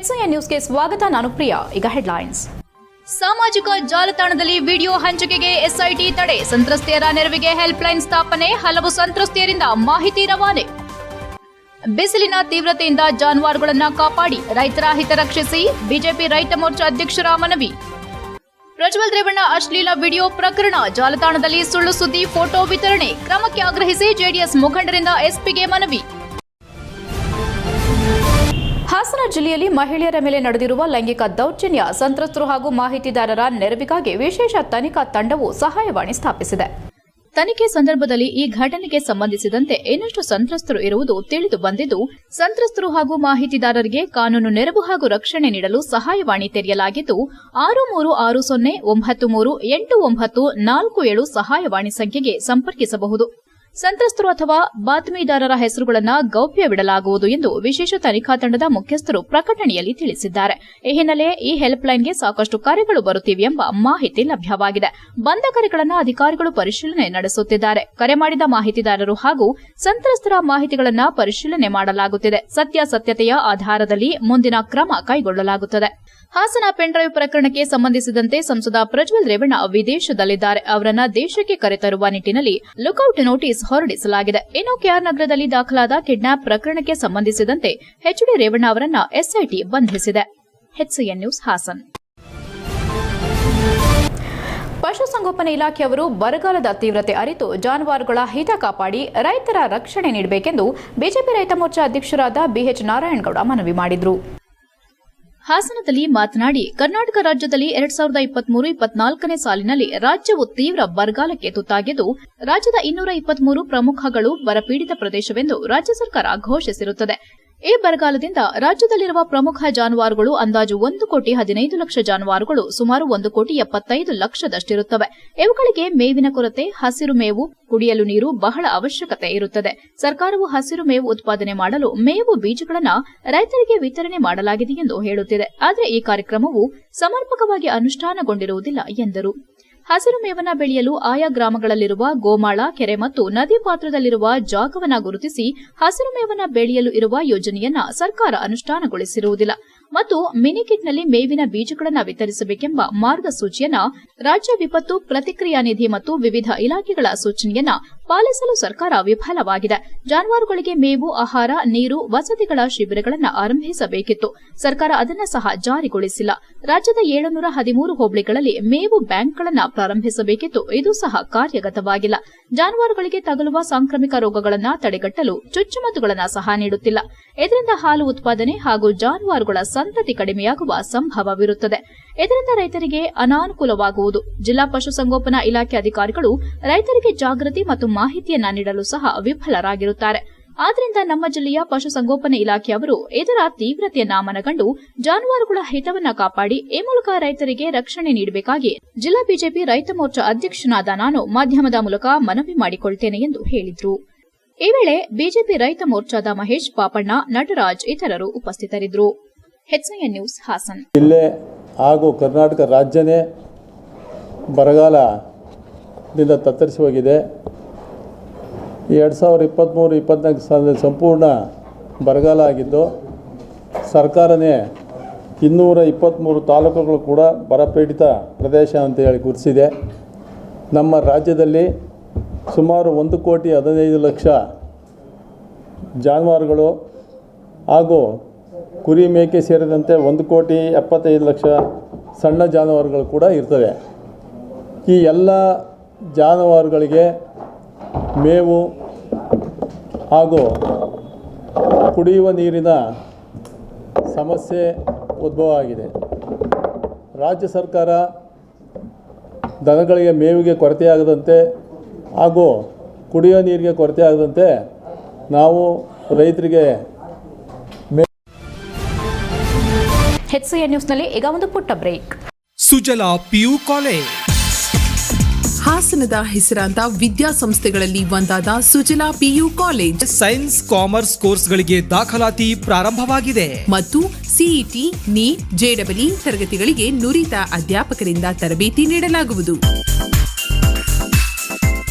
HIN ನ್ಯೂಸ್ಗೆ ಸ್ವಾಗತ, ನಾನು ಪ್ರಿಯಾ. ಈಗ ಹೆಡ್ಲೈನ್ಸ್ ಸಾಮಾಜಿಕ ಜಾಲತಾಣದಲ್ಲಿ ವಿಡಿಯೋ ಹಂಚಿಕೆಗೆ ಎಸ್ಐಟಿ ತಡೆ. ಸಂತ್ರಸ್ತೆಯರ ನೆರವಿಗೆ ಹೆಲ್ಪ್ಲೈನ್ ಸ್ಥಾಪನೆ, ಹಲವು ಸಂತ್ರಸ್ತೆಯರಿಂದ ಮಾಹಿತಿ ರವಾನೆ. ಬಿಸಿಲಿನ ತೀವ್ರತೆಯಿಂದ ಜಾನುವಾರುಗಳನ್ನು ಕಾಪಾಡಿ, ರೈತರ ಹಿತ ರಕ್ಷಿಸಿ, ಬಿಜೆಪಿ ರೈತ ಮೋರ್ಚಾ ಅಧ್ಯಕ್ಷರ ಮನವಿ. ಪ್ರಜ್ವಲ್ ರೇವಣ್ಣ ಅಶ್ಲೀಲ ವಿಡಿಯೋ ಪ್ರಕರಣ. ಜಾಲತಾಣದಲ್ಲಿ ಸುಳ್ಳು ಸುದ್ದಿ, ಫೋಟೋ ವಿತರಣೆ. ಕ್ರಮಕ್ಕೆ ಆಗ್ರಹಿಸಿ ಜೆಡಿಎಸ್ ಮುಖಂಡರಿಂದ ಎಸ್ಪಿಗೆ ಮನವಿ. ಹಾಸನ ಜಿಲ್ಲೆಯಲ್ಲಿ ಮಹಿಳೆಯರ ಮೇಲೆ ನಡೆದಿರುವ ಲೈಂಗಿಕ ದೌರ್ಜನ್ಯ, ಸಂತ್ರಸ್ತರು ಹಾಗೂ ಮಾಹಿತಿದಾರರ ನೆರವಿಗಾಗಿ ವಿಶೇಷ ತನಿಖಾ ತಂಡವು ಸಹಾಯವಾಣಿ ಸ್ಥಾಪಿಸಿದೆ. ತನಿಖೆ ಸಂದರ್ಭದಲ್ಲಿ ಈ ಘಟನೆಗೆ ಸಂಬಂಧಿಸಿದಂತೆ ಇನ್ನಷ್ಟು ಸಂತ್ರಸ್ತರು ಇರುವುದು ತಿಳಿದು ಬಂದಿದ್ದು, ಸಂತ್ರಸ್ತರು ಹಾಗೂ ಮಾಹಿತಿದಾರರಿಗೆ ಕಾನೂನು ನೆರವು ಹಾಗೂ ರಕ್ಷಣೆ ನೀಡಲು ಸಹಾಯವಾಣಿ ತೆರೆಯಲಾಗಿದ್ದು, ಆರು ಮೂರು ಆರು ಸೊನ್ನೆ ಒಂಬತ್ತು ಮೂರು ಎಂಟು ಒಂಬತ್ತು ನಾಲ್ಕು ಏಳು ಸಹಾಯವಾಣಿ ಸಂಖ್ಯೆಗೆ ಸಂಪರ್ಕಿಸಬಹುದು. ಸಂತ್ರಸ್ತರು ಅಥವಾ ಬಾತ್ಮೀದಾರರ ಹೆಸರುಗಳನ್ನು ಗೌಪ್ಯವಿಡಲಾಗುವುದು ಎಂದು ವಿಶೇಷ ತನಿಖಾ ತಂಡದ ಮುಖ್ಯಸ್ಥರು ಪ್ರಕಟಣೆಯಲ್ಲಿ ತಿಳಿಸಿದ್ದಾರೆ. ಈ ಹಿನ್ನೆಲೆ ಈ ಹೆಲ್ಪ್ಲೈನ್ಗೆ ಸಾಕಷ್ಟು ಕರೆಗಳು ಬರುತ್ತಿವೆ ಎಂಬ ಮಾಹಿತಿ ಲಭ್ಯವಾಗಿದೆ. ಬಂದ ಕರೆಗಳನ್ನು ಅಧಿಕಾರಿಗಳು ಪರಿಶೀಲನೆ ನಡೆಸುತ್ತಿದ್ದಾರೆ. ಕರೆ ಮಾಡಿದ ಮಾಹಿತಿದಾರರು ಹಾಗೂ ಸಂತ್ರಸ್ತರ ಮಾಹಿತಿಗಳನ್ನು ಪರಿಶೀಲನೆ ಮಾಡಲಾಗುತ್ತಿದೆ. ಸತ್ಯಾಸತ್ಯತೆಯ ಆಧಾರದಲ್ಲಿ ಮುಂದಿನ ಕ್ರಮ ಕೈಗೊಳ್ಳಲಾಗುತ್ತದೆ. ಹಾಸನ ಪೆನ್ಡ್ರೈವ್ ಪ್ರಕರಣಕ್ಕೆ ಸಂಬಂಧಿಸಿದಂತೆ ಸಂಸದ ಪ್ರಜ್ವಲ್ ರೇವಣ್ಣ ವಿದೇಶದಲ್ಲಿದ್ದಾರೆ. ಅವರನ್ನ ದೇಶಕ್ಕೆ ಕರೆತರುವ ನಿಟ್ಟಿನಲ್ಲಿ ಲುಕೌಟ್ ನೋಟಿಸ್ ಹೊರಡಿಸಲಾಗಿದೆ. ಇನ್ನು ಕೆಆರ್ ನಗರದಲ್ಲಿ ದಾಖಲಾದ ಕಿಡ್ನಾಪ್ ಪ್ರಕರಣಕ್ಕೆ ಸಂಬಂಧಿಸಿದಂತೆ ಎಚ್ಡಿ ರೇವಣ್ಣ ಅವರನ್ನ ಎಸ್ಐಟಿ ಬಂಧಿಸಿದೆ. ನ್ಯೂಸ್ ಹಾಸನ್. ಪಶುಸಂಗೋಪನೆ ಇಲಾಖೆಯವರು ಬರಗಾಲದ ತೀವ್ರತೆ ಅರಿತು ಜಾನುವಾರುಗಳ ಹಿತ ಕಾಪಾಡಿ ರೈತರ ರಕ್ಷಣೆ ನೀಡಬೇಕೆಂದು ಬಿಜೆಪಿ ರೈತ ಮೋರ್ಚಾ ಅಧ್ಯಕ್ಷರಾದ ಬಿಎಚ್ ನಾರಾಯಣಗೌಡ ಮನವಿ ಮಾಡಿದರು. ಹಾಸನದಲ್ಲಿ ಮಾತನಾಡಿ, ಕರ್ನಾಟಕ ರಾಜ್ಯದಲ್ಲಿ ಎರಡ್ ಸಾವಿರದ ಇಪ್ಪತ್ಮೂರು ಇಪ್ಪತ್ನಾಲ್ಕನೇ ಸಾಲಿನಲ್ಲಿ ರಾಜ್ಯವು ತೀವ್ರ ಬರಗಾಲಕ್ಕೆ ತುತ್ತಾಗಿದ್ದು, ರಾಜ್ಯದ ಇನ್ನೂರ ಇಪ್ಪತ್ಮೂರು ಪ್ರಮುಖಗಳು ಬರಪೀಡಿತ ಪ್ರದೇಶವೆಂದು ರಾಜ್ಯ ಸರ್ಕಾರ ಘೋಷಿಸಿರುತ್ತದೆ. ಈ ಬರಗಾಲದಿಂದ ರಾಜ್ಯದಲ್ಲಿರುವ ಪ್ರಮುಖ ಜಾನುವಾರುಗಳು ಅಂದಾಜು ಒಂದು ಕೋಟಿ ಹದಿನೈದು ಲಕ್ಷ ಜಾನುವಾರುಗಳು ಸುಮಾರು ಒಂದು ಕೋಟಿ ಎಪ್ಪತ್ತೈದು ಲಕ್ಷದಷ್ಟಿರುತ್ತವೆ. ಇವುಗಳಿಗೆ ಮೇವಿನ ಕೊರತೆ, ಹಸಿರು ಮೇವು, ಕುಡಿಯಲು ನೀರು ಬಹಳ ಅವಶ್ಯಕತೆ ಇರುತ್ತದೆ. ಸರ್ಕಾರವು ಹಸಿರು ಮೇವು ಉತ್ಪಾದನೆ ಮಾಡಲು ಮೇವು ಬೀಜಗಳನ್ನು ರೈತರಿಗೆ ವಿತರಣೆ ಮಾಡಲಾಗಿದೆ ಎಂದು ಹೇಳುತ್ತಿದೆ. ಆದರೆ ಈ ಕಾರ್ಯಕ್ರಮವು ಸಮರ್ಪಕವಾಗಿ ಅನುಷ್ಠಾನಗೊಂಡಿರುವುದಿಲ್ಲ ಎಂದರು. ಹಸಿರು ಮೇವನ ಬೆಳೆಯಲು ಆಯಾ ಗ್ರಾಮಗಳಲ್ಲಿರುವ ಗೋಮಾಳ, ಕೆರೆ ಮತ್ತು ನದಿ ಪಾತ್ರದಲ್ಲಿರುವ ಜಾಗವನ್ನ ಗುರುತಿಸಿ ಹಸಿರು ಮೇವನ ಬೆಳೆಯಲು ಇರುವ ಯೋಜನೆಯನ್ನ ಸರ್ಕಾರ ಅನುಷ್ಠಾನಗೊಳಿಸಿರುವುದಿಲ್ಲ. ಮತ್ತು ಮಿನಿಕಿಟ್ನಲ್ಲಿ ಮೇವಿನ ಬೀಜಗಳನ್ನು ವಿತರಿಸಬೇಕೆಂಬ ಮಾರ್ಗಸೂಚಿಯನ್ನ ರಾಜ್ಯ ವಿಪತ್ತು ಪ್ರತಿಕ್ರಿಯಾ ನಿಧಿ ಮತ್ತು ವಿವಿಧ ಇಲಾಖೆಗಳ ಸೂಚನೆಯನ್ನ ಪಾಲಿಸಲು ಸರ್ಕಾರ ವಿಫಲವಾಗಿದೆ. ಜಾನುವಾರುಗಳಿಗೆ ಮೇವು, ಆಹಾರ, ನೀರು, ವಸತಿಗಳ ಶಿಬಿರಗಳನ್ನು ಆರಂಭಿಸಬೇಕಿತ್ತು. ಸರ್ಕಾರ ಅದನ್ನು ಸಹ ಜಾರಿಗೊಳಿಸಿಲ್ಲ. ರಾಜ್ಯದ ಏಳುನೂರ ಹದಿಮೂರು ಹೋಬಳಿಗಳಲ್ಲಿ ಮೇವು ಬ್ಯಾಂಕ್ಗಳನ್ನು ಪ್ರಾರಂಭಿಸಬೇಕಿತ್ತು. ಇದು ಸಹ ಕಾರ್ಯಗತವಾಗಿಲ್ಲ. ಜಾನುವಾರುಗಳಿಗೆ ತಗಲುವ ಸಾಂಕ್ರಾಮಿಕ ರೋಗಗಳನ್ನು ತಡೆಗಟ್ಟಲು ಚುಚ್ಚುಮದ್ದುಗಳನ್ನು ಸಹ ನೀಡುತ್ತಿಲ್ಲ. ಇದರಿಂದ ಹಾಲು ಉತ್ಪಾದನೆ ಹಾಗೂ ಜಾನುವಾರುಗಳ ಸಂತತಿ ಕಡಿಮೆಯಾಗುವ ಸಂಭವವಿರುತ್ತದೆ. ಇದರಿಂದ ರೈತರಿಗೆ ಅನಾನುಕೂಲವಾಗುವುದು. ಜಿಲ್ಲಾ ಪಶುಸಂಗೋಪನಾ ಇಲಾಖೆ ಅಧಿಕಾರಿಗಳು ರೈತರಿಗೆ ಜಾಗೃತಿ ಮತ್ತು ಮಾಹಿತಿಯನ್ನ ನೀಡಲು ಸಹ ವಿಫಲರಾಗಿರುತ್ತಾರೆ. ಆದ್ದರಿಂದ ನಮ್ಮ ಜಿಲ್ಲೆಯ ಪಶುಸಂಗೋಪನೆ ಇಲಾಖೆಯವರು ಇದರ ತೀವ್ರತೆಯನ್ನ ಮನಗಂಡು ಜಾನುವಾರುಗಳ ಹಿತವನ್ನ ಕಾಪಾಡಿ, ಈ ಮೂಲಕ ರೈತರಿಗೆ ರಕ್ಷಣೆ ನೀಡಬೇಕಾಗಿ ಜಿಲ್ಲಾ ಬಿಜೆಪಿ ರೈತ ಮೋರ್ಚಾ ಅಧ್ಯಕ್ಷನಾದ ನಾನು ಮಾಧ್ಯಮದ ಮೂಲಕ ಮನವಿ ಮಾಡಿಕೊಳ್ತೇನೆ ಎಂದು ಹೇಳಿದರು. ಈ ವೇಳೆ ಬಿಜೆಪಿ ರೈತ ಮೋರ್ಚಾದ ಮಹೇಶ್ ಪಾಪಣ್ಣ, ನಟರಾಜ್ ಇತರರು ಉಪಸ್ಥಿತರಿದ್ದರು. ನ್ಯೂಸ್ ಹಾಸನ್. ಹಾಗೂ ಕರ್ನಾಟಕ ರಾಜ್ಯನೇ ಬರಗಾಲದಿಂದ ತತ್ತರಿಸಿ ಹೋಗಿದೆ. ಎರಡು ಸಾವಿರದ ಇಪ್ಪತ್ತ್ಮೂರು ಇಪ್ಪತ್ತ್ನಾಲ್ಕು ಸಾಲದಲ್ಲಿ ಸಂಪೂರ್ಣ ಬರಗಾಲ ಆಗಿದ್ದು, ಸರ್ಕಾರನೇ ಇನ್ನೂರ ಇಪ್ಪತ್ತ್ಮೂರು ತಾಲೂಕುಗಳು ಕೂಡ ಬರಪೀಡಿತ ಪ್ರದೇಶ ಅಂತ ಹೇಳಿ ಗುರುತಿಸಿದೆ. ನಮ್ಮ ರಾಜ್ಯದಲ್ಲಿ ಸುಮಾರು ಒಂದು ಕೋಟಿ ಹದಿನೈದು ಲಕ್ಷ ಜಾನುವಾರುಗಳು ಹಾಗೂ ಕುರಿ ಮೇಕೆ ಸೇರಿದಂತೆ ಒಂದು ಕೋಟಿ ಎಪ್ಪತ್ತೈದು ಲಕ್ಷ ಸಣ್ಣ ಜಾನುವಾರುಗಳು ಕೂಡ ಇರ್ತವೆ. ಈ ಎಲ್ಲ ಜಾನುವಾರುಗಳಿಗೆ ಮೇವು ಹಾಗೂ ಕುಡಿಯುವ ನೀರಿನ ಸಮಸ್ಯೆ ಉದ್ಭವ ಆಗಿದೆ. ರಾಜ್ಯ ಸರ್ಕಾರ ದನಗಳಿಗೆ ಮೇವಿಗೆ ಕೊರತೆಯಾಗದಂತೆ ಹಾಗೂ ಕುಡಿಯುವ ನೀರಿಗೆ ಕೊರತೆ ಆಗದಂತೆ ನಾವು ರೈತರಿಗೆ ಹೆಚ್ಐಎನ್ ನ್ಯೂಸ್ನಲ್ಲಿ ಈಗ ಒಂದು ಪುಟ್ಟ ಬ್ರೇಕ್. ಸುಜಲಾ ಪಿಯು ಕಾಲೇಜ್ ಹಾಸನದ ಹೆಸರಾಂತ ವಿದ್ಯಾಸಂಸ್ಥೆಗಳಲ್ಲಿ ಒಂದಾದ Sujala PU college. Science commerce ಕೋರ್ಸ್ಗಳಿಗೆ ದಾಖಲಾತಿ ಪ್ರಾರಂಭವಾಗಿದೆ. ಮತ್ತು ಸಿಇಟಿ ನೀಟ್ ಜೆಡಬ್ಲ್ಯೂ ತರಗತಿಗಳಿಗೆ ನುರಿತ ಅಧ್ಯಾಪಕರಿಂದ ತರಬೇತಿ ನೀಡಲಾಗುವುದು.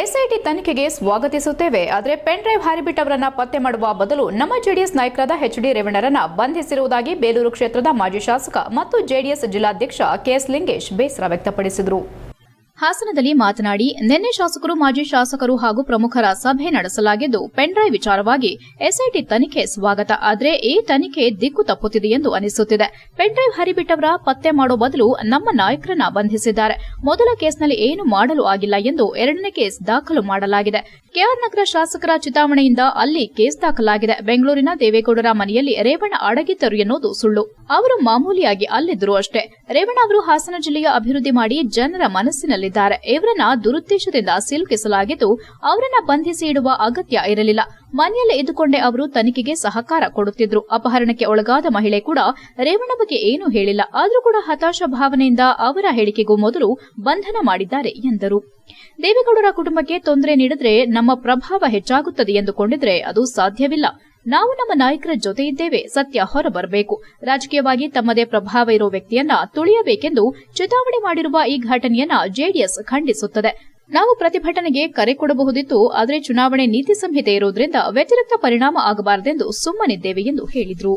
ಎಸ್ಐಟಿ ತನಿಖೆಗೆ ಸ್ವಾಗತಿಸುತ್ತೇವೆ. ಆದರೆ ಪೆನ್ ಡ್ರೈವ್ ಹಾರಿಬಿಟ್ಟವರನ್ನ ಪತ್ತೆ ಮಾಡುವ ಬದಲು ನಮ್ಮ ಜೆಡಿಎಸ್ ನಾಯಕರಾದ ಎಚ್ ಡಿ ರೇವಣ್ಣರನ್ನ ಬಂಧಿಸಿರುವುದಾಗಿ ಬೇಲೂರು ಕ್ಷೇತ್ರದ ಮಾಜಿ ಶಾಸಕ ಮತ್ತು ಜೆಡಿಎಸ್ ಜಿಲ್ಲಾಧ್ಯಕ್ಷ ಕೆಎಸ್ ಲಿಂಗೇಶ್ ಬೇಸರ ವ್ಯಕ್ತಪಡಿಸಿದರು. ಹಾಸನದಲ್ಲಿ ಮಾತನಾಡಿ, ನಿನ್ನೆ ಶಾಸಕರು, ಮಾಜಿ ಶಾಸಕರು ಹಾಗೂ ಪ್ರಮುಖರ ಸಭೆ ನಡೆಸಲಾಗಿದ್ದು, ಪೆನ್ಡ್ರೈವ್ ವಿಚಾರವಾಗಿ ಎಸ್ಐಟಿ ತನಿಖೆ ಸ್ವಾಗತ. ಆದರೆ ಈ ತನಿಖೆ ದಿಕ್ಕು ತಪ್ಪುತ್ತಿದೆ ಎಂದು ಅನಿಸುತ್ತಿದೆ. ಪೆನ್ಡ್ರೈವ್ ಹರಿಬಿಟ್ಟವರ ಪತ್ತೆ ಮಾಡೋ ಬದಲು ನಮ್ಮ ನಾಯಕರನ್ನ ಬಂಧಿಸಿದ್ದಾರೆ. ಮೊದಲ ಕೇಸ್ನಲ್ಲಿ ಏನು ಮಾಡಲು ಆಗಿಲ್ಲ ಎಂದು ಎರಡನೇ ಕೇಸ್ ದಾಖಲು ಮಾಡಲಾಗಿದೆ. ಕೆಆರ್ ನಗರ ಶಾಸಕರ ಚಿತಾವಣೆಯಿಂದ ಅಲ್ಲಿ ಕೇಸ್ ದಾಖಲಾಗಿದೆ. ಬೆಂಗಳೂರಿನ ದೇವೇಗೌಡರ ಮನೆಯಲ್ಲಿ ರೇವಣ್ಣ ಅಡಗಿದ್ದರು ಎನ್ನುವುದು ಸುಳ್ಳು. ಅವರು ಮಾಮೂಲಿಯಾಗಿ ಅಲ್ಲಿದ್ದರು ಅಷ್ಟೇ. ರೇವಣ್ಣ ಅವರು ಹಾಸನ ಜಿಲ್ಲೆಯ ಅಭಿವೃದ್ಧಿ ಮಾಡಿ ಜನರ ಮನಸ್ಸಿನಲ್ಲಿದ್ದಾರೆ ಇವರನ್ನ ದುರುದ್ದೇಶದಿಂದ ಸಿಲುಕಿಸಲಾಗಿದ್ದು, ಅವರನ್ನ ಬಂಧಿಸಿ ಇಡುವ ಅಗತ್ಯ ಇರಲಿಲ್ಲ. ಮನೆಯಲ್ಲೇ ಇದ್ದುಕೊಂಡೇ ಅವರು ತನಿಖೆಗೆ ಸಹಕಾರ ಕೊಡುತ್ತಿದ್ರು. ಅಪಹರಣಕ್ಕೆ ಒಳಗಾದ ಮಹಿಳೆ ಕೂಡ ರೇವಣ್ಣ ಬಗ್ಗೆ ಏನೂ ಹೇಳಿಲ್ಲ. ಆದರೂ ಕೂಡ ಹತಾಶ ಭಾವನೆಯಿಂದ ಅವರ ಹೇಳಿಕೆಗೂ ಮೊದಲು ಬಂಧನ ಮಾಡಿದ್ದಾರೆ ಎಂದರು. ದೇವೇಗೌಡರ ಕುಟುಂಬಕ್ಕೆ ತೊಂದರೆ ನೀಡಿದ್ರೆ ನಮ್ಮ ಪ್ರಭಾವ ಹೆಚ್ಚಾಗುತ್ತದೆ ಎಂದುಕೊಂಡಿದ್ರೆ ಅದು ಸಾಧ್ಯವಿಲ್ಲ. ನಾವು ನಮ್ಮ ನಾಯಕರ ಜೊತೆ ಇದ್ದೇವೆ ಸತ್ಯ ಹೊರಬರಬೇಕು. ರಾಜಕೀಯವಾಗಿ ತಮ್ಮದೇ ಪ್ರಭಾವ ಇರೋ ವ್ಯಕ್ತಿಯನ್ನ ತುಳಿಯಬೇಕೆಂದು ಚುನಾವಣೆ ಮಾಡಿರುವ ಈ ಘಟನೆಯನ್ನ ಜೆಡಿಎಸ್ ಖಂಡಿಸುತ್ತದೆ. ನಾವು ಪ್ರತಿಭಟನೆಗೆ ಕರೆ ಕೊಡಬಹುದಿತ್ತು, ಆದರೆ ಚುನಾವಣೆ ನೀತಿ ಸಂಹಿತೆ ಇರುವುದರಿಂದ ವ್ಯತಿರಿಕ್ತ ಪರಿಣಾಮ ಆಗಬಾರದೆಂದು ಸುಮ್ಮನಿದ್ದೇವೆ ಎಂದು ಹೇಳಿದರು.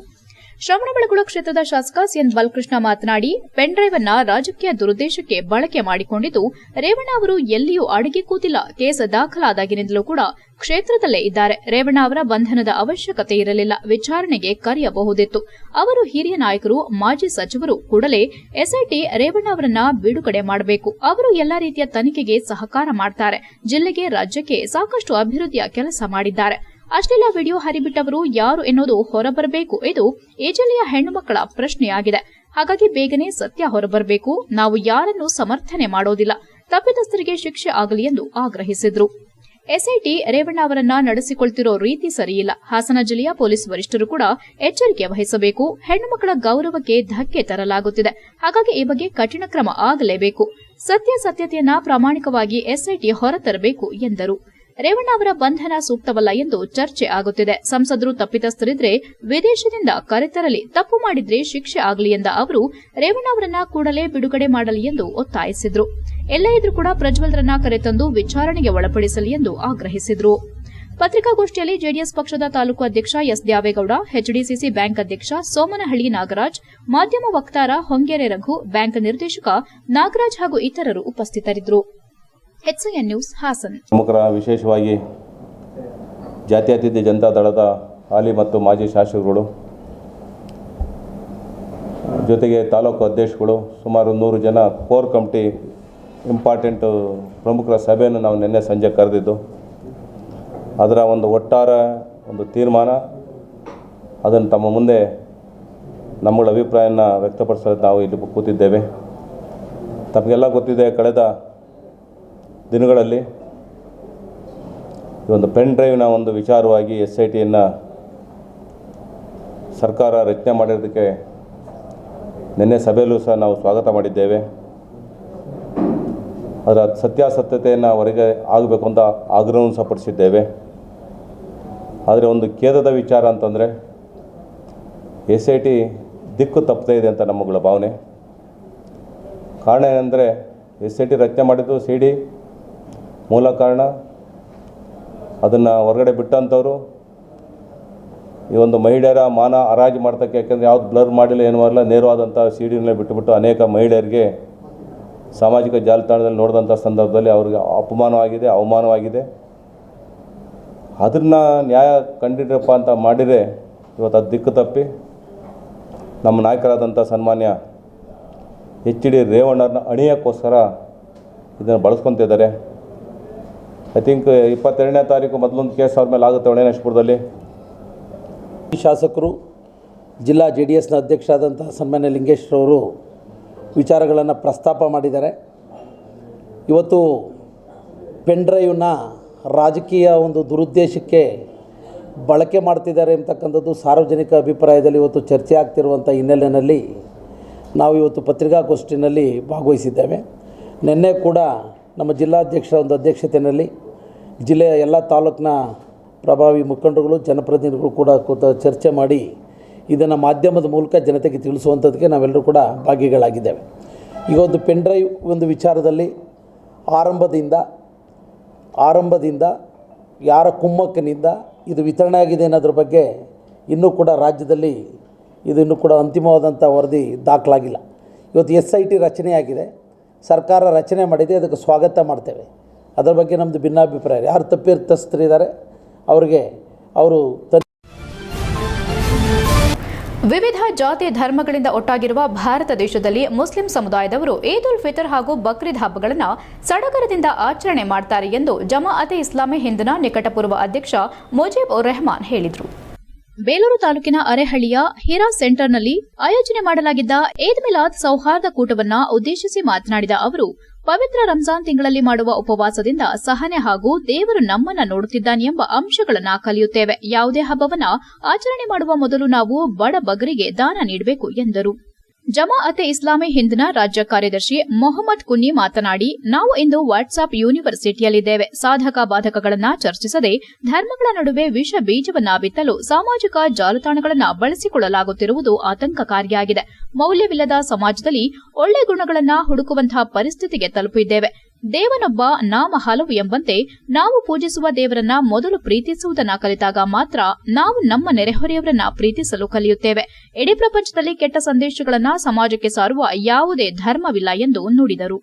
ಶ್ರವಣಬೆಳಗೊಳ ಕ್ಷೇತ್ರದ ಶಾಸಕ ಸಿಎನ್ ಬಾಲಕೃಷ್ಣ ಮಾತನಾಡಿ, ಪೆನ್ ಡ್ರೈವ್ ಅನ್ನ ರಾಜಕೀಯ ದುರುದ್ದೇಶಕ್ಕೆ ಬಳಕೆ ಮಾಡಿಕೊಂಡಿದ್ದು, ರೇವಣ್ಣ ಅವರು ಎಲ್ಲಿಯೂ ಅಡಗಿ ಕೂತಿಲ್ಲ. ಕೇಸ್ ದಾಖಲಾದಾಗಿನಿಂದಲೂ ಕೂಡ ಕ್ಷೇತ್ರದಲ್ಲೇ ಇದ್ದಾರೆ. ರೇವಣ್ಣ ಅವರ ಬಂಧನದ ಅವಶ್ಯಕತೆ ಇರಲಿಲ್ಲ. ವಿಚಾರಣೆಗೆ ಕರೆಯಬಹುದಿತ್ತು. ಅವರು ಹಿರಿಯ ನಾಯಕರು, ಮಾಜಿ ಸಚಿವರು ಕೂಡಲೇ ಎಸ್ಐಟಿ ರೇವಣ್ಣ ಅವರನ್ನ ಬಿಡುಗಡೆ ಮಾಡಬೇಕು. ಅವರು ಎಲ್ಲಾ ರೀತಿಯ ತನಿಖೆಗೆ ಸಹಕಾರ ಮಾಡ್ತಾರೆ. ಜಿಲ್ಲೆಗೆ, ರಾಜ್ಯಕ್ಕೆ ಸಾಕಷ್ಟು ಅಭಿವೃದ್ಧಿಯ ಕೆಲಸ ಮಾಡಿದ್ದಾರೆ. ಅಷ್ಟೆಲ್ಲ ವಿಡಿಯೋ ಹರಿಬಿಟ್ಟವರು ಯಾರು ಎನ್ನುವುದು ಹೊರಬರಬೇಕು ಇದು ಏಜಲಿಯ ಹೆಣ್ಣು ಮಕ್ಕಳ ಪ್ರಶ್ನೆಯಾಗಿದೆ. ಹಾಗಾಗಿ ಬೇಗನೆ ಸತ್ಯ ಹೊರಬರಬೇಕು. ನಾವು ಯಾರನ್ನು ಸಮರ್ಥನೆ ಮಾಡೋದಿಲ್ಲ. ತಪ್ಪಿತಸ್ಥರಿಗೆ ಶಿಕ್ಷೆ ಆಗಲಿ ಎಂದು ಆಗ್ರಹಿಸಿದ್ರು. ಎಸ್ಐಟಿ ರೇವಣ್ಣ ಅವರನ್ನ ನಡೆಸಿಕೊಳ್ತಿರೋ ರೀತಿ ಸರಿಯಿಲ್ಲ. ಹಾಸನ ಜಿಲ್ಲೆಯ ಪೊಲೀಸ್ ವರಿಷ್ಠರು ಕೂಡ ಎಚ್ಚರಿಕೆ ವಹಿಸಬೇಕು. ಹೆಣ್ಣು ಮಕ್ಕಳ ಗೌರವಕ್ಕೆ ಧಕ್ಕೆ ತರಲಾಗುತ್ತಿದೆ. ಹಾಗಾಗಿ ಈ ಬಗ್ಗೆ ಕಠಿಣ ಕ್ರಮ ಆಗಲೇಬೇಕು. ಸತ್ಯಾಸತ್ಯತೆಯನ್ನ ಪ್ರಾಮಾಣಿಕವಾಗಿ ಎಸ್ಐಟಿ ಹೊರತರಬೇಕು ಎಂದರು. ರೇವಣ್ಣ ಅವರ ಬಂಧನ ಸೂಕ್ತವಲ್ಲ ಎಂದು ಚರ್ಚೆ ಆಗುತ್ತಿದೆ. ಸಂಸದರು ತಪ್ಪಿತಸ್ಥರಿದ್ರೆ ವಿದೇಶದಿಂದ ಕರೆತರಲಿ, ತಪ್ಪು ಮಾಡಿದ್ರೆ ಶಿಕ್ಷೆ ಆಗಲಿ ಎಂದ ಅವರು, ರೇವಣ್ಣ ಅವರನ್ನ ಕೂಡಲೇ ಬಿಡುಗಡೆ ಮಾಡಲಿ ಎಂದು ಒತ್ತಾಯಿಸಿದ್ರು. ಎಲ್ಲ ಇದ್ರೂ ಕೂಡ ಪ್ರಜ್ವಲ್ರನ್ನ ಕರೆತಂದು ವಿಚಾರಣೆಗೆ ಒಳಪಡಿಸಲಿ ಎಂದು ಆಗ್ರಹಿಸಿದ್ರು. ಪತ್ರಿಕಾಗೋಷ್ಠಿಯಲ್ಲಿ ಜೆಡಿಎಸ್ ಪಕ್ಷದ ತಾಲೂಕು ಅಧ್ಯಕ್ಷ ಎಸ್ ದ್ಯಾವೇಗೌಡ ಎಚ್ಡಿಸಿಸಿ ಬ್ಯಾಂಕ್ ಅಧ್ಯಕ್ಷ ಸೋಮನಹಳ್ಳಿ ನಾಗರಾಜ್, ಮಾಧ್ಯಮ ವಕ್ತಾರ ಹೊಂಗೇರೆ ರಘು, ಬ್ಯಾಂಕ್ ನಿರ್ದೇಶಕ ನಾಗರಾಜ್ ಹಾಗೂ ಇತರರು ಉಪಸ್ಥಿತರಿದ್ದರು ಎಚ್ಸಿಎನ್ ನ್ಯೂಸ್ ಹಾಸನ್. ಪ್ರಮುಖರ ವಿಶೇಷವಾಗಿ ಜಾತ್ಯತೀತ ಜನತಾ ದಳದ ಹಾಲಿ ಮತ್ತು ಮಾಜಿ ಶಾಸಕರುಗಳು, ಜೊತೆಗೆ ತಾಲೂಕು ಅಧ್ಯಕ್ಷಗಳು ಸುಮಾರು ನೂರು ಜನ ಕೋರ್ ಕಮಿಟಿ ಇಂಪಾರ್ಟೆಂಟ್ ಪ್ರಮುಖರ ಸಭೆಯನ್ನು ನಾವು ನಿನ್ನೆ ಸಂಜೆ ಕರೆದಿದ್ದು. ಅದರ ಒಂದು ಒಟ್ಟಾರ ಒಂದು ತೀರ್ಮಾನ, ಅದನ್ನು ತಮ್ಮ ಮುಂದೆ ನಮ್ಮಗಳ ಅಭಿಪ್ರಾಯನ ವ್ಯಕ್ತಪಡಿಸಲು ನಾವು ಇಲ್ಲಿ ಕೂತಿದ್ದೇವೆ. ತಮಗೆಲ್ಲ ಗೊತ್ತಿದೆ, ಕಳೆದ ದಿನಗಳಲ್ಲಿ ಈ ಒಂದು ಪೆನ್ ಡ್ರೈವ್ನ ಒಂದು ವಿಚಾರವಾಗಿ ಎಸ್ ಐ ಟಿಯನ್ನು ಸರ್ಕಾರ ರಚನೆ ಮಾಡಿರೋದಕ್ಕೆ ನಿನ್ನೆ ಸಭೆಯಲ್ಲೂ ಸಹ ನಾವು ಸ್ವಾಗತ ಮಾಡಿದ್ದೇವೆ. ಅದರ ಸತ್ಯಾಸತ್ಯತೆಯನ್ನು ಹೊರಗೆ ಆಗಬೇಕು ಅಂತ ಆಗ್ರಹವನ್ನು ಸಹ ಪಡಿಸಿದ್ದೇವೆ. ಆದರೆ ಒಂದು ಖೇದದ ವಿಚಾರ ಅಂತಂದರೆ ಎಸ್ ಐ ಟಿ ದಿಕ್ಕು ತಪ್ಪದೇ ಇದೆ ಅಂತ ನಮ್ಮಗಳ ಭಾವನೆ. ಕಾರಣ ಏನಂದರೆ ಎಸ್ ಐ ಟಿ ರಚನೆ ಮಾಡಿದ್ದು ಸಿ ಡಿ ಮೂಲ ಕಾರಣ ಅದನ್ನು ಹೊರಗಡೆ ಬಿಟ್ಟಂಥವ್ರು ಈ ಒಂದು ಮಹಿಳೆಯರ ಮಾನ ಹರಾಜು ಮಾಡ್ತಕ್ಕೆ, ಯಾಕೆಂದರೆ ಯಾವ್ದು ಬ್ಲರ್ ಮಾಡಿಲ್ಲ ಏನು ಮಾಡಲ್ಲ ನೇರವಾದಂಥ ಸಿ ಡಿನಲ್ಲೇ ಬಿಟ್ಟುಬಿಟ್ಟು ಅನೇಕ ಮಹಿಳೆಯರಿಗೆ ಸಾಮಾಜಿಕ ಜಾಲತಾಣದಲ್ಲಿ ನೋಡಿದಂಥ ಸಂದರ್ಭದಲ್ಲಿ ಅವ್ರಿಗೆ ಅಪಮಾನವಾಗಿದೆ, ಅವಮಾನವಾಗಿದೆ. ಅದನ್ನು ನ್ಯಾಯ ಕಂಡಿಡ್ರಪ್ಪ ಅಂತ ಮಾಡಿದರೆ ಇವತ್ತು ಅದು ದಿಕ್ಕು ತಪ್ಪಿ ನಮ್ಮ ನಾಯಕರಾದಂಥ ಸನ್ಮಾನ್ಯ ಎಚ್ ಡಿ ರೇವಣ್ಣರನ್ನ ಅಣಿಯೋಕ್ಕೋಸ್ಕರ ಇದನ್ನು ಬಳಸ್ಕೊತಿದ್ದಾರೆ ಐ ಥಿಂಕ್ ಇಪ್ಪತ್ತೆರಡನೇ ತಾರೀಕು ಮೊದಲೊಂದು ಕೇಸ್ ಅವ್ರ ಮೇಲೆ ಆಗುತ್ತೆ ಒಳ್ಳೆಯಪುರದಲ್ಲಿ ಶಾಸಕರು ಜಿಲ್ಲಾ ಜೆ ಡಿ ಎಸ್ನ ಅಧ್ಯಕ್ಷರಾದಂಥ ಸನ್ಮಾನ್ಯ ಲಿಂಗೇಶ್ವರವರು ವಿಚಾರಗಳನ್ನು ಪ್ರಸ್ತಾಪ ಮಾಡಿದ್ದಾರೆ. ಇವತ್ತು ಪೆನ್ ಡ್ರೈವ್ನ ರಾಜಕೀಯ ಒಂದು ದುರುದ್ದೇಶಕ್ಕೆ ಬಳಕೆ ಮಾಡ್ತಿದ್ದಾರೆ ಅಂತಕ್ಕಂಥದ್ದು ಸಾರ್ವಜನಿಕ ಅಭಿಪ್ರಾಯದಲ್ಲಿ ಇವತ್ತು ಚರ್ಚೆ ಆಗ್ತಿರುವಂಥ ಹಿನ್ನೆಲೆಯಲ್ಲಿ ನಾವು ಇವತ್ತು ಪತ್ರಿಕಾಗೋಷ್ಠಿನಲ್ಲಿ ಭಾಗವಹಿಸಿದ್ದೇವೆ. ನಿನ್ನೆ ಕೂಡ ನಮ್ಮ ಜಿಲ್ಲಾಧ್ಯಕ್ಷರ ಒಂದು ಅಧ್ಯಕ್ಷತೆಯಲ್ಲಿ ಜಿಲ್ಲೆಯ ಎಲ್ಲ ತಾಲೂಕಿನ ಪ್ರಭಾವಿ ಮುಖಂಡರುಗಳು, ಜನಪ್ರತಿನಿಧಿಗಳು ಕೂಡ ಕೂತ ಚರ್ಚೆ ಮಾಡಿ ಇದನ್ನು ಮಾಧ್ಯಮದ ಮೂಲಕ ಜನತೆಗೆ ತಿಳಿಸುವಂಥದ್ದಕ್ಕೆ ನಾವೆಲ್ಲರೂ ಕೂಡ ಭಾಗಿಗಳಾಗಿದ್ದೇವೆ. ಈಗ ಒಂದು ಪೆನ್ ಡ್ರೈವ್ ಒಂದು ವಿಚಾರದಲ್ಲಿ ಆರಂಭದಿಂದ ಆರಂಭದಿಂದ ಯಾರ ಕುಮ್ಮಕ್ಕನಿಂದ ಇದು ವಿತರಣೆ ಆಗಿದೆ ಅನ್ನೋದ್ರ ಬಗ್ಗೆ ಇನ್ನೂ ಕೂಡ ರಾಜ್ಯದಲ್ಲಿ ಇದು ಇನ್ನೂ ಕೂಡ ಅಂತಿಮವಾದಂಥ ವರದಿ ದಾಖಲಾಗಿಲ್ಲ. ಇವತ್ತು ಎಸ್ ಐ ಟಿ ರಚನೆಯಾಗಿದೆ. ಸರ್ಕಾರ ರಚನೆ ಮಾಡಿದೆ, ಅದಕ್ಕೆ ಸ್ವಾಗತ ಮಾಡ್ತೇವೆ. ಅದರ ಬಗ್ಗೆ ನಮ್ಮದು ಭಿನ್ನಾಭಿಪ್ರಾಯ ಯಾರು ತಪ್ಪಿತಸ್ಥರಿದ್ದಾರೆ, ಅವರಿಗೆ ಅವರು ವಿವಿಧ ಜಾತಿ ಧರ್ಮಗಳಿಂದ ಒಟ್ಟಾಗಿರುವ ಭಾರತ ದೇಶದಲ್ಲಿ ಮುಸ್ಲಿಂ ಸಮುದಾಯದವರು ಈದ್ ಉಲ್ ಫಿತರ್ ಹಾಗೂ ಬಕ್ರೀದ್ ಹಬ್ಬಗಳನ್ನು ಸಡಗರದಿಂದ ಆಚರಣೆ ಮಾಡ್ತಾರೆ ಎಂದು ಜಮಾಅತೆ ಇಸ್ಲಾಮಿ ಹಿಂದಿನ ನಿಕಟಪೂರ್ವ ಅಧ್ಯಕ್ಷ ಮುಜೀಬ್ ಉರ್ ರೆಹಮಾನ್ ಹೇಳಿದರು. ಬೇಲೂರು ತಾಲೂಕಿನ ಅರೆಹಳ್ಳಿಯ ಹಿರಾ ಸೆಂಟರ್ನಲ್ಲಿ ಆಯೋಜನೆ ಮಾಡಲಾಗಿದ್ದ ಈದ್ ಮಿಲಾದ್ ಸೌಹಾರ್ದ ಕೂಟವನ್ನ ಉದ್ದೇಶಿಸಿ ಮಾತನಾಡಿದ ಅವರು ಪವಿತ್ರ ರಂಜಾನ್ ತಿಂಗಳಲ್ಲಿ ಮಾಡುವ ಉಪವಾಸದಿಂದ ಸಹನೆ ಹಾಗೂ ದೇವರು ನಮ್ಮನ್ನ ನೋಡುತ್ತಿದ್ದಾನೆ ಎಂಬ ಅಂಶಗಳನ್ನ ಕಲಿಯುತ್ತೇವೆ. ಯಾವುದೇ ಹಬ್ಬವನ್ನ ಆಚರಣೆ ಮಾಡುವ ಮೊದಲು ನಾವು ಬಡ ಬಗರಿಗೆ ದಾನ ನೀಡಬೇಕು ಎಂದರು. ಜಮಾಅತೆ ಇಸ್ಲಾಮಿ ಹಿಂದ್ನ ರಾಜ್ಯ ಕಾರ್ಯದರ್ಶಿ ಮೊಹಮ್ಮದ್ ಕುನ್ನಿ ಮಾತನಾಡಿ, ನಾವು ಇಂದು ವಾಟ್ಸಾಪ್ ಯೂನಿವರ್ಸಿಟಿಯಲ್ಲಿದ್ದೇವೆ. ಸಾಧಕ ಬಾಧಕಗಳನ್ನು ಚರ್ಚಿಸದೆ, ಧರ್ಮಗಳ ನಡುವೆ ವಿಷ ಬೀಜವನ್ನ ಬಿತ್ತಲು ಸಾಮಾಜಿಕ ಜಾಲತಾಣಗಳನ್ನು ಬಳಸಿಕೊಳ್ಳಲಾಗುತ್ತಿರುವುದು ಆತಂಕಕಾರಿಯಾಗಿದೆ ಮೌಲ್ಯವಿಲ್ಲದ ಸಮಾಜದಲ್ಲಿ ಒಳ್ಳೆ ಗುಣಗಳನ್ನು ಹುಡುಕುವಂತಹ ಪರಿಸ್ಥಿತಿಗೆ ತಲುಪಿದ್ದೇವೆ. ದೇವನೊಬ್ಬ ನಾಮ ಹಲವು ಎಂಬಂತೆ ನಾವು ಪೂಜಿಸುವ ದೇವರನ್ನ ಮೊದಲು ಪ್ರೀತಿಸುವುದನ್ನ ಕಲಿತಾಗ ಮಾತ್ರ ನಾವು ನಮ್ಮ ನೆರೆಹೊರೆಯವರನ್ನ ಪ್ರೀತಿಸಲು ಕಲಿಯುತ್ತೇವೆ. ಇಡೀ ಪ್ರಪಂಚದಲ್ಲಿ ಕೆಟ್ಟ ಸಂದೇಶಗಳನ್ನ ಸಮಾಜಕ್ಕೆ ಸಾರುವ ಯಾವುದೇ ಧರ್ಮವಿಲ್ಲ ಎಂದು ನುಡಿದರು.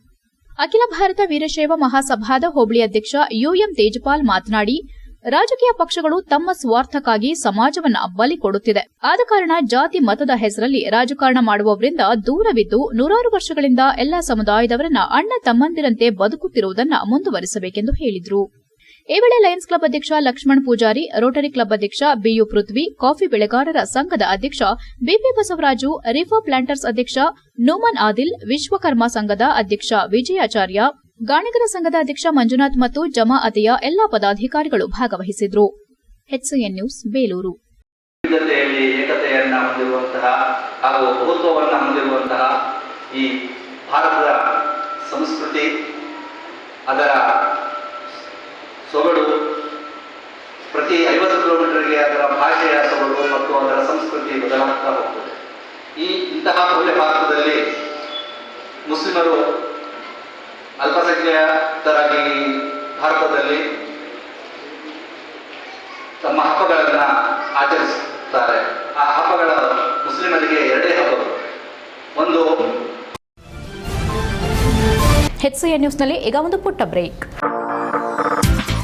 ಅಖಿಲ ಭಾರತ ವೀರಶೈವ ಮಹಾಸಭಾದ ಹೋಬಳಿ ಅಧ್ಯಕ್ಷ ಯುಎಂ ತೇಜಪಾಲ್ ಮಾತನಾಡಿ ರಾಜಕೀಯ ಪಕ್ಷಗಳು ತಮ್ಮ ಸ್ವಾರ್ಥಕ್ಕಾಗಿ ಸಮಾಜವನ್ನ ಬಲಿ ಕೊಡುತ್ತಿದೆ. ಆದ ಕಾರಣ ಜಾತಿ ಮತದ ಹೆಸರಲ್ಲಿ ರಾಜಕಾರಣ ಮಾಡುವವರಿಂದ ದೂರವಿದ್ದು ನೂರಾರು ವರ್ಷಗಳಿಂದ ಎಲ್ಲಾ ಸಮುದಾಯದವರನ್ನ ಅಣ್ಣ ತಮ್ಮಂದಿರಂತೆ ಬದುಕುತ್ತಿರುವುದನ್ನು ಮುಂದುವರಿಸಬೇಕೆಂದು ಹೇಳಿದರು. ಈ ವೇಳೆ ಲಯನ್ಸ್ ಕ್ಲಬ್ ಅಧ್ಯಕ್ಷ ಲಕ್ಷ್ಮಣ್ ಪೂಜಾರಿ, ರೋಟರಿ ಕ್ಲಬ್ ಅಧ್ಯಕ್ಷ ಬಿಯು ಪೃಥ್ವಿ, ಕಾಫಿ ಬೆಳೆಗಾರರ ಸಂಘದ ಅಧ್ಯಕ್ಷ ಬಿಪಿ ಬಸವರಾಜು ರಿಫಾ ಪ್ಲಾಂಟರ್ಸ್ ಅಧ್ಯಕ್ಷ ನೋಮನ್ ಆದಿಲ್, ವಿಶ್ವಕರ್ಮ ಸಂಘದ ಅಧ್ಯಕ್ಷ ವಿಜಯಾಚಾರ್ಯ ಗಾಣಿಗರ ಸಂಘದ ಅಧ್ಯಕ್ಷ ಮಂಜುನಾಥ್ ಮತ್ತು ಜಮಾಅತೆಯ ಎಲ್ಲಾ ಪದಾಧಿಕಾರಿಗಳು ಭಾಗವಹಿಸಿದ್ರು. HCN news, Belur. ಏಕತೆಯನ್ನು ಹೊಂದಿರುವಂತಹ ಹಾಗೂ ಬಹುತ್ವವನ್ನು ಹೊಂದಿರುವಂತಹ ಈ ಭಾರತದ ಸಂಸ್ಕೃತಿ, ಅದರ ಸೊಗಡು, ಪ್ರತಿ ಐವತ್ತು ಕಿಲೋಮೀಟರ್ಗೆ ಅದರ ಭಾಷೆಯ ಸೊಗಡು ಮತ್ತು ಅದರ ಸಂಸ್ಕೃತಿ ಬದಲಾಗ್ತಾ ಹೋಗ್ತದೆ. ಈ ಇಂತಹ ಭವ್ಯ ಭಾರತದಲ್ಲಿ ಮುಸ್ಲಿಮರು ಅಲ್ಪಸಂಖ್ಯಾತರಾಗಿ ಭಾರತದಲ್ಲಿ ತಮ್ಮ ಹಬ್ಬಗಳನ್ನ ಆಚರಿಸುತ್ತಾರೆ. ಆ ಹಬ್ಬಗಳ ಮುಸ್ಲಿಮರಿಗೆ ಎರಡೇ ಹಬ್ಬಗಳು. ಒಂದು ಹೆಚ್ಸಿಎ ನ್ಯೂಸ್ನಲ್ಲಿ ಈಗ ಒಂದು ಪುಟ್ಟ ಬ್ರೇಕ್.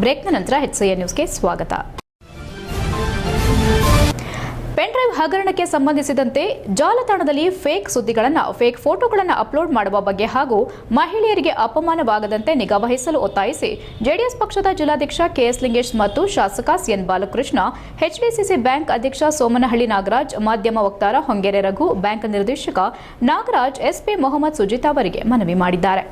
ಬ್ರೇಕ್ನ ನಂತರ ಎಚ್ಸಿಎ ನ್ಯೂಸ್ಗೆ ಸ್ವಾಗತ. ಪೆನ್ಡ್ರೈವ್ ಹಗರಣಕ್ಕೆ ಸಂಬಂಧಿಸಿದಂತೆ ಜಾಲತಾಣದಲ್ಲಿ ಫೇಕ್ ಸುದ್ದಿಗಳನ್ನು, ಫೇಕ್ ಫೋಟೋಗಳನ್ನು ಅಪ್ಲೋಡ್ ಮಾಡುವ ಬಗ್ಗೆ ಹಾಗೂ ಮಹಿಳೆಯರಿಗೆ ಅಪಮಾನವಾಗದಂತೆ ನಿಗಾವಹಿಸಲು ಒತ್ತಾಯಿಸಿ ಜೆಡಿಎಸ್ ಪಕ್ಷದ ಜಿಲ್ಲಾಧ್ಯಕ್ಷ ಕೆಎಸ್ ಲಿಂಗೇಶ್ ಮತ್ತು ಶಾಸಕ ಸಿಎನ್ ಬಾಲಕೃಷ್ಣ ಎಚ್ಡಿಸಿಸಿ ಬ್ಯಾಂಕ್ ಅಧ್ಯಕ್ಷ ಸೋಮನಹಳ್ಳಿ ನಾಗರಾಜ್, ಮಾಧ್ಯಮ ವಕ್ತಾರ ಹೊಂಗೆರೆ ರಘು, ಬ್ಯಾಂಕ್ ನಿರ್ದೇಶಕ ನಾಗರಾಜ್ ಎಸ್ಪಿ ಮೊಹಮ್ಮದ್ ಸುಜಿತ್ ಅವರಿಗೆ ಮನವಿ ಮಾಡಿದ್ದಾರೆ.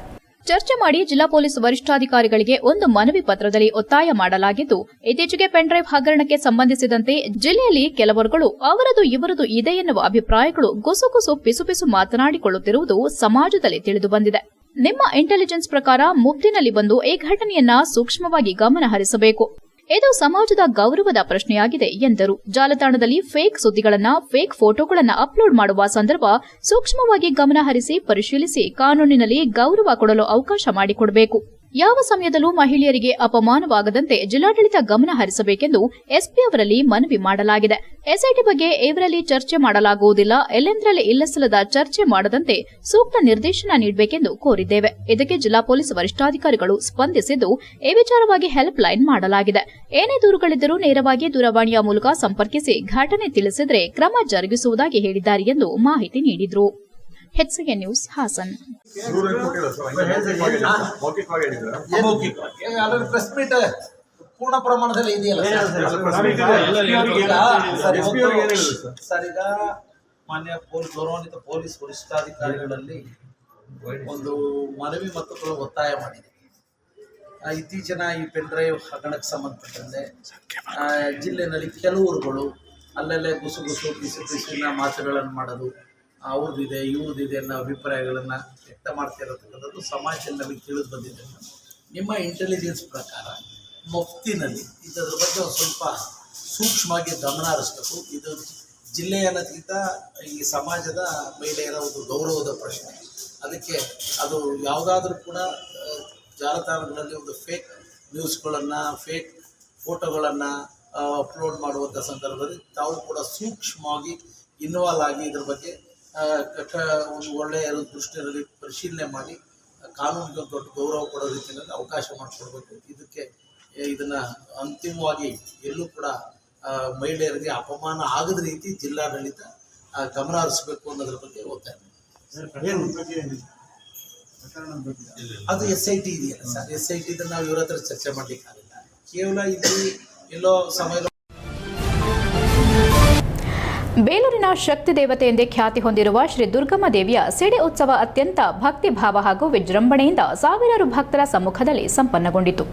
ಚರ್ಚೆ ಮಾಡಿ ಜಿಲ್ಲಾ ಪೊಲೀಸ್ ವರಿಷ್ಠಾಧಿಕಾರಿಗಳಿಗೆ ಒಂದು ಮನವಿ ಪತ್ರದಲ್ಲಿ ಒತ್ತಾಯ ಮಾಡಲಾಗಿದ್ದು, ಇತ್ತೀಚೆಗೆ ಪೆನ್ಡ್ರೈವ್ ಹಗರಣಕ್ಕೆ ಸಂಬಂಧಿಸಿದಂತೆ ಜಿಲ್ಲೆಯಲ್ಲಿ ಕೆಲವರುಗಳು ಅವರದು ಇವರದು ಇದೆ ಎನ್ನುವ ಅಭಿಪ್ರಾಯಗಳು ಗುಸುಗುಸು ಪಿಸುಪಿಸು ಮಾತನಾಡಿಕೊಳ್ಳುತ್ತಿರುವುದು ಸಮಾಜದಲ್ಲಿ ತಿಳಿದುಬಂದಿದೆ ನಿಮ್ಮ ಇಂಟೆಲಿಜೆನ್ಸ್ ಪ್ರಕಾರ ಮುಗ್ದಿನಲ್ಲಿ ಬಂದು ಈ ಘಟನೆಯನ್ನ ಸೂಕ್ಷ್ಮವಾಗಿ ಗಮನ ಹರಿಸಬೇಕು ಇದು ಸಮಾಜದ ಗೌರವದ ಪ್ರಶ್ನೆಯಾಗಿದೆ ಎಂದರು. ಜಾಲತಾಣದಲ್ಲಿ ಫೇಕ್ ಸುದ್ದಿಗಳನ್ನ ಫೇಕ್ ಫೋಟೋಗಳನ್ನು ಅಪ್ಲೋಡ್ ಮಾಡುವ ಸಂದರ್ಭ ಸೂಕ್ಷ್ಮವಾಗಿ ಗಮನಹರಿಸಿ ಪರಿಶೀಲಿಸಿ ಕಾನೂನಿನಲ್ಲಿ ಗೌರವ ಕೊಡಲು ಅವಕಾಶ ಮಾಡಿಕೊಡಬೇಕು. ಯಾವ ಸಮಯದಲ್ಲೂ ಮಹಿಳೆಯರಿಗೆ ಅಪಮಾನವಾಗದಂತೆ ಜಿಲ್ಲಾಡಳಿತ ಗಮನ ಹರಿಸಬೇಕೆಂದು ಎಸ್ಪಿ ಅವರಲ್ಲಿ ಮನವಿ ಮಾಡಲಾಗಿದೆ. ಎಸ್ಐಟಿ ಬಗ್ಗೆ ಏವರಲ್ಲಿ ಚರ್ಚೆ ಮಾಡಲಾಗುವುದಿಲ್ಲ. ಎಲ್ಲೆಂದರಲ್ಲಿ ಇಲ್ಲಸಲ್ಲದ ಚರ್ಚೆ ಮಾಡದಂತೆ ಸೂಕ್ತ ನಿರ್ದೇಶನ ನೀಡಬೇಕೆಂದು ಕೋರಿದ್ದೇವೆ. ಇದಕ್ಕೆ ಜಿಲ್ಲಾ ಪೊಲೀಸ್ ವರಿಷ್ಠಾಧಿಕಾರಿಗಳು ಸ್ಪಂದಿಸಿದ್ದು ಈ ವಿಚಾರವಾಗಿ ಹೆಲ್ಪ್ ಲೈನ್ ಮಾಡಲಾಗಿದೆ. ಏನೇ ದೂರುಗಳಿದ್ದರೂ ನೇರವಾಗಿ ದೂರವಾಣಿಯ ಮೂಲಕ ಸಂಪರ್ಕಿಸಿ ಘಟನೆ ತಿಳಿಸಿದರೆ ಕ್ರಮ ಜರುಗಿಸುವುದಾಗಿ ಹೇಳಿದ್ದಾರೆ ಎಂದು ಮಾಹಿತಿ ನೀಡಿದರು. ಹೆಚ್ಸಿಗೆ ನ್ಯೂಸ್ ಹಾಸನ್ ಪೂರ್ಣ ಪ್ರಮಾಣದಲ್ಲಿ ಸರ್ ಈಗ ಮಾನ್ಯ ಪೊಲೀಸ್ ಗೌರವಾನ್ವಿತ ಪೊಲೀಸ್ ವರಿಷ್ಠಾಧಿಕಾರಿಗಳಲ್ಲಿ ಒಂದು ಮನವಿ ಮತ್ತು ಒತ್ತಾಯ ಮಾಡಿದೆ ಇತ್ತೀಚಿನ ಈ ಪೆನ್ಡ್ರೈವ್ ಹಗರಣಕ್ಕೆ ಸಂಬಂಧಪಟ್ಟಂತೆ ಆ, ಜಿಲ್ಲೆನಲ್ಲಿ ಕೆಲವರುಗಳು ಅಲ್ಲಲ್ಲೇ ಗುಸು ಗುಸು ಬಿಸಿ ಬಿಸಿನ ಮಾತುಗಳನ್ನು ಮಾಡೋದು ಅವ್ರದ್ದಿದೆ, ಇವ್ರದ್ದಿದೆ ಅನ್ನೋ ಅಭಿಪ್ರಾಯಗಳನ್ನು ವ್ಯಕ್ತ ಮಾಡ್ತಿರತಕ್ಕಂಥದ್ದು ಸಮಾಜದಲ್ಲಿ ನಮಗೆ ತಿಳಿದು ಬಂದಿದೆ. ನಿಮ್ಮ ಇಂಟೆಲಿಜೆನ್ಸ್ ಪ್ರಕಾರ ಮುಫ್ತಿನಲ್ಲಿ ಇದರ ಬಗ್ಗೆ ಒಂದು ಸ್ವಲ್ಪ ಸೂಕ್ಷ್ಮವಾಗಿ ಗಮನ ಹರಿಸ್ಬೇಕು. ಇದು ಜಿಲ್ಲೆಯ ಅನ್ನೋದಕ್ಕಿಂತ ಈ ಸಮಾಜದ ಮಹಿಳೆಯರ ಒಂದು ಗೌರವದ ಪ್ರಶ್ನೆ. ಅದಕ್ಕೆ ಅದು ಯಾವುದಾದ್ರೂ ಕೂಡ ಜಾಲತಾಣಗಳಲ್ಲಿ ಒಂದು ಫೇಕ್ ನ್ಯೂಸ್ಗಳನ್ನು ಫೇಕ್ ಫೋಟೋಗಳನ್ನು ಅಪ್ಲೋಡ್ ಮಾಡುವಂಥ ಸಂದರ್ಭದಲ್ಲಿ ತಾವು ಕೂಡ ಸೂಕ್ಷ್ಮವಾಗಿ ಇನ್ವಾಲ್ವ್ ಆಗಿ ಇದ್ರ ಬಗ್ಗೆ ಆ, ಕ- ಕ- ಒಂದು ಒಳ್ಳೆಯ ದೃಷ್ಟಿಯಲ್ಲಿ ಪರಿಶೀಲನೆ ಮಾಡಿ ಕಾನೂನಿಗೆ ಒಂದು ದೊಡ್ಡ ಗೌರವ ಕೊಡೋ ರೀತಿಯಲ್ಲಿ ಅವಕಾಶ ಮಾಡಿಕೊಡ್ಬೇಕು. ಇದಕ್ಕೆ ಇದನ್ನು ಅಂತಿಮವಾಗಿ ಎಲ್ಲೂ ಕೂಡ ಮಹಿಳೆಯರಿಗೆ ಅಪಮಾನ ಆಗದ ರೀತಿ ಜಿಲ್ಲಾಡಳಿತ ಗಮನ ಹರಿಸಬೇಕು ಅನ್ನೋದ್ರ ಬಗ್ಗೆ ಒತ್ತಾಯ ಅದು ಎಸ್ ಐ ಟಿ ಇದೆಯಲ್ಲ ಸರ್. ಎಸ್ ಐ ಟಿ ನಾವು ಇವ್ರ ಹತ್ರ ಚರ್ಚೆ ಮಾಡಲಿಕ್ಕಾಗಲ್ಲ. ಕೇವಲ ಇಲ್ಲಿ ಎಲ್ಲೋ ಸಮಯ ಬೇಲೂರಿನ ಶಕ್ತಿ ದೇವತೆ ಎಂದೇ ಖ್ಯಾತಿ ಹೊಂದಿರುವ ಶ್ರೀ ದುರ್ಗಮ್ಮ ದೇವಿಯ ಸಿಡಿ ಉತ್ಸವ ಅತ್ಯಂತ ಭಕ್ತಿಭಾವ ಹಾಗೂ ವಿಜೃಂಭಣೆಯಿಂದ ಸಾವಿರಾರು ಭಕ್ತರ ಸಮ್ಮುಖದಲ್ಲಿ ಸಂಪನ್ನಗೊಂಡಿತು.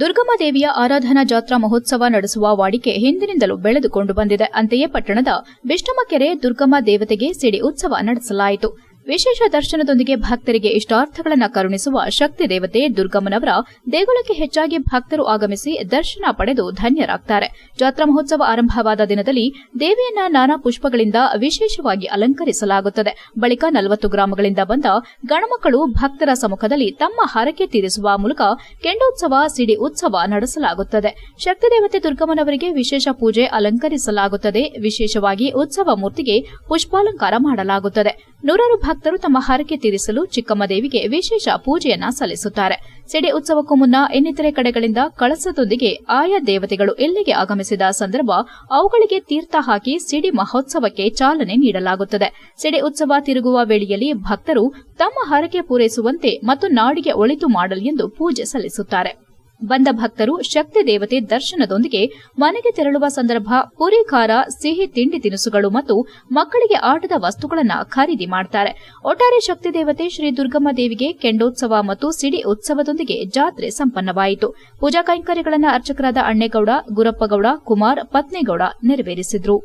ದುರ್ಗಮ್ಮ ದೇವಿಯ ಆರಾಧನಾ ಜಾತ್ರಾ ಮಹೋತ್ಸವ ನಡೆಸುವ ವಾಡಿಕೆ ಹಿಂದಿನಿಂದಲೂ ಬೆಳೆದುಕೊಂಡು ಬಂದಿದೆ. ಅಂತೆಯೇ ಪಟ್ಟಣದ ಬಿಷ್ಟಮಕೆರೆ ದುರ್ಗಮ್ಮ ದೇವತೆಗೆ ಸಿಡಿ ಉತ್ಸವ ನಡೆಸಲಾಯಿತು. ವಿಶೇಷ ದರ್ಶನದೊಂದಿಗೆ ಭಕ್ತರಿಗೆ ಇಷ್ಟಾರ್ಥಗಳನ್ನು ಕರುಣಿಸುವ ಶಕ್ತಿ ದೇವತೆ ದುರ್ಗಮ್ಮನವರ ದೇಗುಲಕ್ಕೆ ಹೆಚ್ಚಾಗಿ ಭಕ್ತರು ಆಗಮಿಸಿ ದರ್ಶನ ಪಡೆದು ಧನ್ಯರಾಗ್ತಾರೆ. ಜಾತ್ರಾ ಮಹೋತ್ಸವ ಆರಂಭವಾದ ದಿನದಲ್ಲಿ ದೇವಿಯನ್ನ ನಾನಾ ಪುಷ್ಪಗಳಿಂದ ವಿಶೇಷವಾಗಿ ಅಲಂಕರಿಸಲಾಗುತ್ತದೆ. ಬಳಿಕ ನಲವತ್ತು ಗ್ರಾಮಗಳಿಂದ ಬಂದ ಗಣಮಕ್ಕಳು ಭಕ್ತರ ಸಮ್ಮುಖದಲ್ಲಿ ತಮ್ಮ ಹರಕೆ ತೀರಿಸುವ ಮೂಲಕ ಕೆಂಡೋತ್ಸವ, ಸಿಡಿ ಉತ್ಸವ ನಡೆಸಲಾಗುತ್ತದೆ. ಶಕ್ತಿ ದೇವತೆ ದುರ್ಗಮ್ಮನವರಿಗೆ ವಿಶೇಷ ಪೂಜೆ ಅಲಂಕರಿಸಲಾಗುತ್ತದೆ. ವಿಶೇಷವಾಗಿ ಉತ್ಸವ ಮೂರ್ತಿಗೆ ಪುಷ್ಪಾಲಂಕಾರ ಮಾಡಲಾಗುತ್ತದೆ. ನೂರಾರು ಭಕ್ತರು ತಮ್ಮ ಹರಕೆ ತೀರಿಸಲು ಚಿಕ್ಕಮ್ಮ ದೇವಿಗೆ ವಿಶೇಷ ಪೂಜೆಯನ್ನ ಸಲ್ಲಿಸುತ್ತಾರೆ. ಸಿಡಿ ಉತ್ಸವಕ್ಕೂ ಮುನ್ನ ಇನ್ನಿತರೆ ಕಡೆಗಳಿಂದ ಕಳಸದೊಂದಿಗೆ ಆಯಾ ದೇವತೆಗಳು ಇಲ್ಲಿಗೆ ಆಗಮಿಸಿದ ಸಂದರ್ಭ ಅವುಗಳಿಗೆ ತೀರ್ಥ ಹಾಕಿ ಸಿಡಿ ಮಹೋತ್ಸವಕ್ಕೆ ಚಾಲನೆ ನೀಡಲಾಗುತ್ತದೆ. ಸಿಡಿ ಉತ್ಸವ ತಿರುಗುವ ವೇಳೆಯಲ್ಲಿ ಭಕ್ತರು ತಮ್ಮ ಹರಕೆ ಪೂರೈಸುವಂತೆ ಮತ್ತು ನಾಡಿಗೆ ಒಳಿತು ಮಾಡಲಿ ಎಂದು ಪೂಜೆ ಸಲ್ಲಿಸುತ್ತಾರೆ. ಬಂದ ಭಕ್ತರು ಶಕ್ತಿ ದೇವತೆ ದರ್ಶನದೊಂದಿಗೆ ಮನೆಗೆ ತೆರಳುವ ಸಂದರ್ಭ ಪುರಿ ಖಾರ, ಸಿಹಿ ತಿಂಡಿ ತಿನಿಸುಗಳು ಮತ್ತು ಮಕ್ಕಳಿಗೆ ಆಟದ ವಸ್ತುಗಳನ್ನು ಖರೀದಿ ಮಾಡುತ್ತಾರೆ ಒಟ್ಟಾರೆ ಶಕ್ತಿ ದೇವತೆ ಶ್ರೀ ದುರ್ಗಮ್ಮ ದೇವಿಗೆ ಕೆಂಡೋತ್ಸವ ಮತ್ತು ಸಿಡಿ ಉತ್ಸವದೊಂದಿಗೆ ಜಾತ್ರೆ ಸಂಪನ್ನವಾಯಿತು. ಪೂಜಾ ಕೈಂಕರ್ಯಗಳನ್ನು ಅರ್ಚಕರಾದ ಅಣ್ಣೇಗೌಡ, ಗುರಪ್ಪಗೌಡ, ಕುಮಾರ್, ಪತ್ನಿಗೌಡ ನೆರವೇರಿಸಿದ್ರು.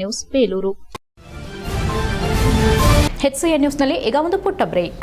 ನ್ಯೂಸ್, ಬೇಲೂರು. ನ್ಯೂಸ್ನಲ್ಲಿ ಈಗ ಒಂದು ಪುಟ್ಟ ಬ್ರೇಕ್.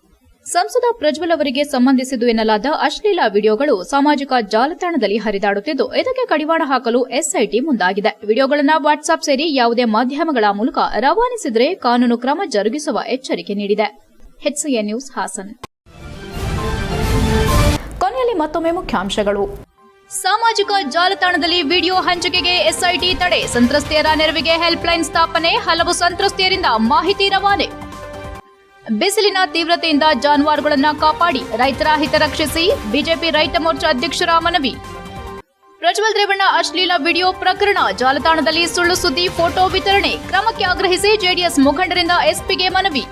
ಸಂಸದ ಪ್ರಜ್ವಲ್ ಅವರಿಗೆ ಸಂಬಂಧಿಸಿದ್ದು ಎನ್ನಲಾದ ಅಶ್ಲೀಲ ವಿಡಿಯೋಗಳು ಸಾಮಾಜಿಕ ಜಾಲತಾಣದಲ್ಲಿ ಹರಿದಾಡುತ್ತಿದ್ದು, ಇದಕ್ಕೆ ಕಡಿವಾಣ ಹಾಕಲು ಎಸ್ಐಟಿ ಮುಂದಾಗಿದೆ. ವಿಡಿಯೋಗಳನ್ನು ವಾಟ್ಸ್ಆಪ್ ಸೇರಿ ಯಾವುದೇ ಮಾಧ್ಯಮಗಳ ಮೂಲಕ ರವಾನಿಸಿದರೆ ಕಾನೂನು ಕ್ರಮ ಜರುಗಿಸುವ ಎಚ್ಚರಿಕೆ ನೀಡಿದೆ. ನ್ಯೂಸ್ ಹಾಸನ್. ಕೊನೆಯಲ್ಲಿ ಮತ್ತೊಮ್ಮೆ ಮುಖ್ಯಾಂಶಗಳು. ಸಾಮಾಜಿಕ ಜಾಲತಾಣದಲ್ಲಿ ವಿಡಿಯೋ ಹಂಚಿಕೆಗೆ ಎಸ್ಐಟಿ ತಡೆ, ಸಂತ್ರಸ್ತೆಯರ ನೆರವಿಗೆ ಹೆಲ್ಪ್ಲೈನ್ ಸ್ಥಾಪನೆ, ಹಲವು ಸಂತ್ರಸ್ತೆಯರಿಂದ ಮಾಹಿತಿ ರವಾನೆ. ಬಿಸಿಲಿನ ತೀವ್ರತೆಯಿಂದ ಜಾನುವಾರುಗಳನ್ನು ಕಾಪಾಡಿ ರೈತರ ಹಿತ ರಕ್ಷಿಸಿ ಬಿಜೆಪಿ ರೈತ ಮೋರ್ಚಾ ಅಧ್ಯಕ್ಷರ ಮನವಿ ಪ್ರಜ್ವಲ್ ರೇವಣ್ಣ ಅಶ್ಲೀಲ ವಿಡಿಯೋ ಪ್ರಕರಣ, ಜಾಲತಾಣದಲ್ಲಿ ಸುಳ್ಳು ಸುದ್ದಿ, ಫೋಟೋ ವಿತರಣೆ ಕ್ರಮಕ್ಕೆ ಆಗ್ರಹಿಸಿ ಜೆಡಿಎಸ್ ಮುಖಂಡರಿಂದ ಎಸ್ಪಿಗೆ ಮನವಿ.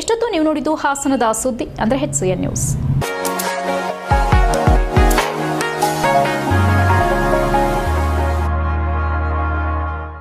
ಇಷ್ಟೊತ್ತು ನೀವು ನೋಡಿದ್ದು ಹಾಸನದ ಸುದ್ದಿ, ಅಂದ್ರೆ ಹೆಚ್ಸಿಎನ್ ನ್ಯೂಸ್